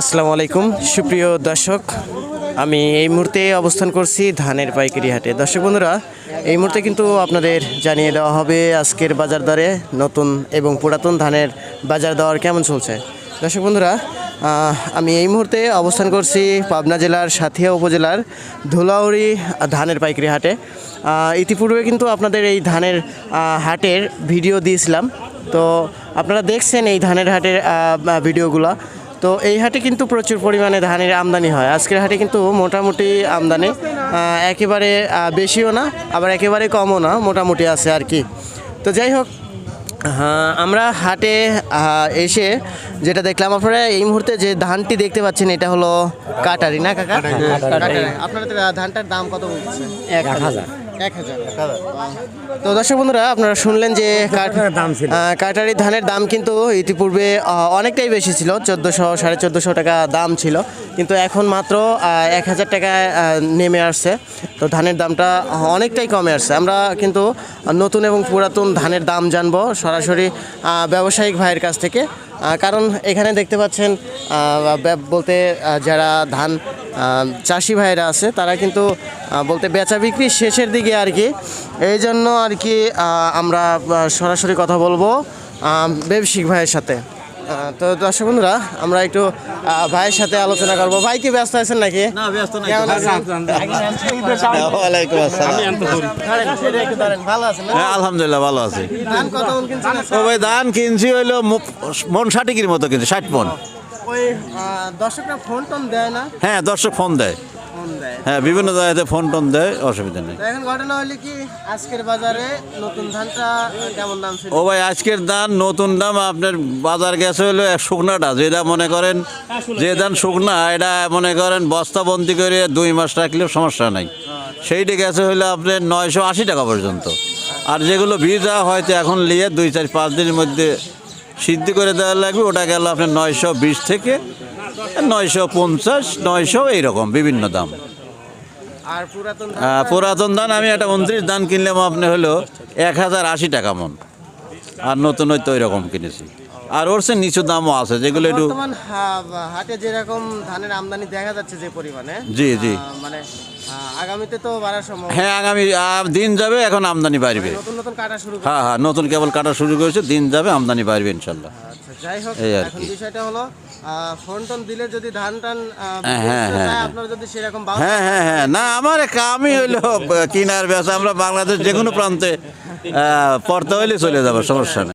আসসালামু আলাইকুম। সুপ্রিয় দর্শক, আমি এই মুহূর্তে অবস্থান করছি ধানের পাইকারি হাটে। দর্শক বন্ধুরা, এই মুহূর্তে কিন্তু আপনাদের জানিয়ে দেওয়া হবে আজকের বাজার দরে নতুন এবং পুরাতন ধানের বাজার দর কেমন চলছে। দর্শক বন্ধুরা আমি এই মুহূর্তে অবস্থান করছি পাবনা জেলার সাথিয়া উপজেলার ধুলাউড়ি ধানের পাইকারি হাটে। ইতিপূর্বে কিন্তু আপনাদের এই ধানের হাটের ভিডিও দিয়েছিলাম। তো আপনারা দেখছেন এই ধানের হাটের ভিডিওগুলো। তো এই হাটে কিন্তু প্রচুর পরিমাণে ধানের আমদানি হয়। আজকের হাটে কিন্তু মোটামুটি আমদানি একেবারে বেশিও না আবার একেবারে কমও না মোটামুটি আছে আর কি। তো যাই হোক হ্যাঁ আমরা হাটে এসে যেটা দেখলাম আপনারা এই মুহূর্তে যে ধানটি দেখতে পাচ্ছেন এটা হলো কাটারি না কাকা? আপনারা ধানটার দাম কত এক হাজার। এক হাজার। তো দর্শক বন্ধুরা আপনারা শুনলেন যে কাটারি ধানের দাম কিন্তু ইতিপূর্বে অনেকটাই বেশি ছিল চোদ্দোশো সাড়ে চোদ্দোশো টাকা দাম ছিল। কিন্তু এখন মাত্র এক হাজার টাকায় নেমে আসছে। তো ধানের দামটা অনেকটাই কমে আসছে। আমরা কিন্তু নতুন এবং পুরাতন ধানের দাম জানব সরাসরি ব্যবসায়িক ভাইয়ের কাছ থেকে। কারণ এখানে দেখতে পাচ্ছেন বলতে যারা ধান চাষি ভাইরা আছে তারা কিন্তু বলতে বেচা বিক্রি শেষের দিকে আর কি। এই জন্য আর কি আমরা সরাসরি কথা বলব ব্যবসায়িক ভাইয়ের সাথে। তো দর্শক বন্ধুরা আমরা একটু ভাইয়ের সাথে আলোচনা করব। ভাই কি ব্যস্ত আছেন নাকি? আলহামদুলিল্লাহ ভালো আছি। ধান ভাই কিনছি হইল মন ষাটিকির মতো কিনছি ষাট মন। ওই দর্শকরা ফোন টোন দেয় না? হ্যাঁ দর্শক ফোন দেয়। হ্যাঁ বিভিন্ন জায়গাতে ফোন টোন দেয় অসুবিধা নেই। এখন ঘটনা হলে কি আজকের বাজারে নতুন ধানটা কেমন দাম ছিল? ও ভাই আজকের দাম নতুন দাম আপনার বাজার গেছে হলো এক শুকনাটা। যেটা মনে করেন যে ধান শুকনা এটা মনে করেন বস্তা বন্দি করে দুই মাস রাখলেও সমস্যা নাই। সেইটা গেছে হলো আপনার নয়শো আশি টাকা পর্যন্ত। আর যেগুলো ভিজা হয়তো এখন নিয়ে দুই চার পাঁচ দিনের মধ্যে সিদ্ধ করে দেওয়া লাগবে। ওটা গেল আপনার নয়শো বিশ থেকে নয়শো পঞ্চাশ নয়শো এইরকম বিভিন্ন দাম। আর পুরাতন ধান আমি একটা উনত্রিশ ধান কিনলাম আপনি হলো এক হাজার আশি টাকা মন। আর নতুন হয়তো ওই রকম কিনেছি। আর ওর সে নিচু দামও আছে যেগুলো একটু বর্তমান হাটে যেরকম ধানের আমদানি দেখা যাচ্ছে যে পরিমাণে জি জি। মানে আগামীতে তো বাড়ার সম্ভব হ্যাঁ আগামী দিন যাবে এখন আমদানি বাড়বে। নতুন নতুন কাটা শুরু হ্যাঁ হ্যাঁ নতুন কেবল কাটা শুরু করেছে দিন যাবে আমদানি বাড়বে ইনশাল্লাহ। আচ্ছা যাই হোক এখন বিষয়টা হলো ফোন টোন দিলে যদি ধান টান হ্যাঁ, হ্যাঁ। আপনারা যদি সেরকম হ্যাঁ হ্যাঁ হ্যাঁ না আমার কামই হইল কিনার বেচা আমরা বাংলাদেশ যে কোনো প্রান্তে পড়তে হইলে চলে যাব সমস্যা নেই।